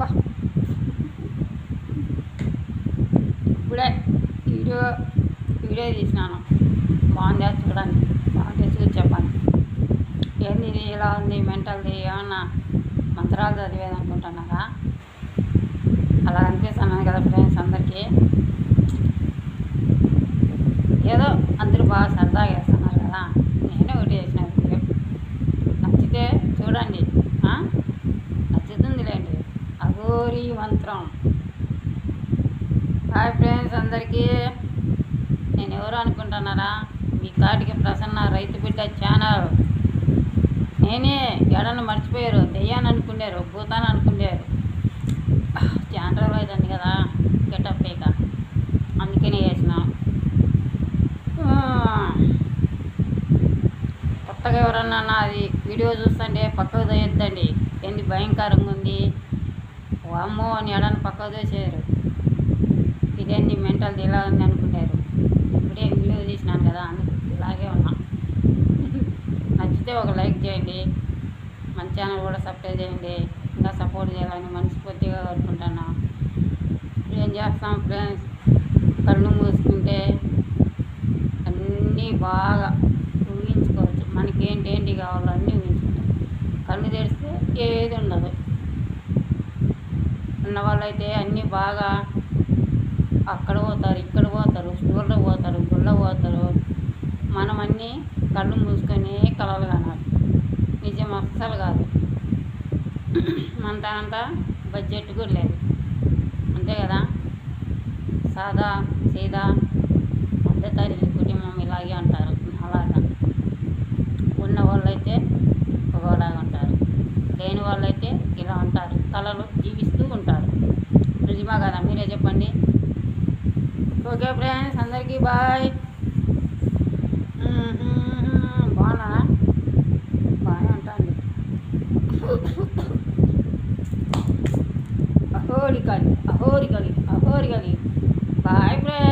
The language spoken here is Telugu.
బా. ఇప్పుడే వీడియో వీడియో తీసినాను బాగుందా చూడండి బాగుంటే చూసి చెప్పండి ఏంది ఇది ఇలా ఉంది మెంటల్ది ఏమన్నా మంత్రాలు చదివేది అనుకుంటున్నారా అలా అనిపిస్తున్నాను కదా ఫ్రెండ్స్ అందరికీ ఏదో అందరూ బాగా సరదాగా వేస్తున్నారు కదా నేనే ఒకటి చేసిన వీడియో నచ్చితే చూడండి గౌరీ మంత్రం. హాయ్ ఫ్రెండ్స్ అందరికీ. నేను ఎవరు అనుకుంటున్నారా? మీ కాటికి ప్రసన్న రైతు బిడ్డ ఛానల్. నేనే ఎడను మర్చిపోయారు. దెయ్యాన్ని అనుకున్నారు భూతాన్ని అనుకున్నారు. ఛానల్ రోజులు అవుతుంది కదా గెటప్ లేక అందుకనే చేసిన. కొత్తగా ఎవరన్నా అది వీడియో చూస్తుంటే పక్కకు తోయొద్దండి. ఏంది భయంకరంగా ఉంది? వామ్మో అని ఎడని పక్కకు తోసేరు ఇదేంటి మెంటల్ ఇలా ఉంది అనుకుంటారు. ఇప్పుడే వీడియో తీసినాను కదా అందుకు ఇలాగే ఉన్నా. నచ్చితే ఒక లైక్ చేయండి. మన ఛానల్ కూడా సబ్స్క్రైబ్ చేయండి. ఇంకా సపోర్ట్ చేయాలని మనస్ఫూర్తిగా కోరుకుంటున్నా. ఏం చేస్తాం ఫ్రెండ్స్? కళ్ళు మూసుకుంటే అన్నీ బాగా ఊహించుకోవచ్చు. మనకి ఏంటి ఏంటి కావాలో అన్నీ ఊహించుకుంటాం. కళ్ళు తెరిస్తే ఏది ఉండదు. ఉన్న వాళ్ళైతే అన్నీ బాగా అక్కడ పోతారు ఇక్కడ పోతారు స్కూల్లో పోతారు గుళ్ళ పోతారు. మనం అన్నీ కళ్ళు మూసుకొని కలలు కానాలి. నిజం అస్సలు కాదు. అంతా బడ్జెట్ కూడా లేదు. అంతే కదా? సాదా సీదా మధ్యతరగతి కుటుంబం ఇలాగే అంటారు అలాగా. ఉన్న వాళ్ళైతే ఒకలాగా ఉంటారు. లేని వాళ్ళైతే ఇలా ఉంటారు. కళలు నిజమా కదా మీరే చెప్పండి. ఓకే ఫ్రెండ్స్ అందరికీ బాయ్. బాగున్నానా బాగా ఉంటాను అహోరికలి అహోరికలి అహోరికలి. Bye friends.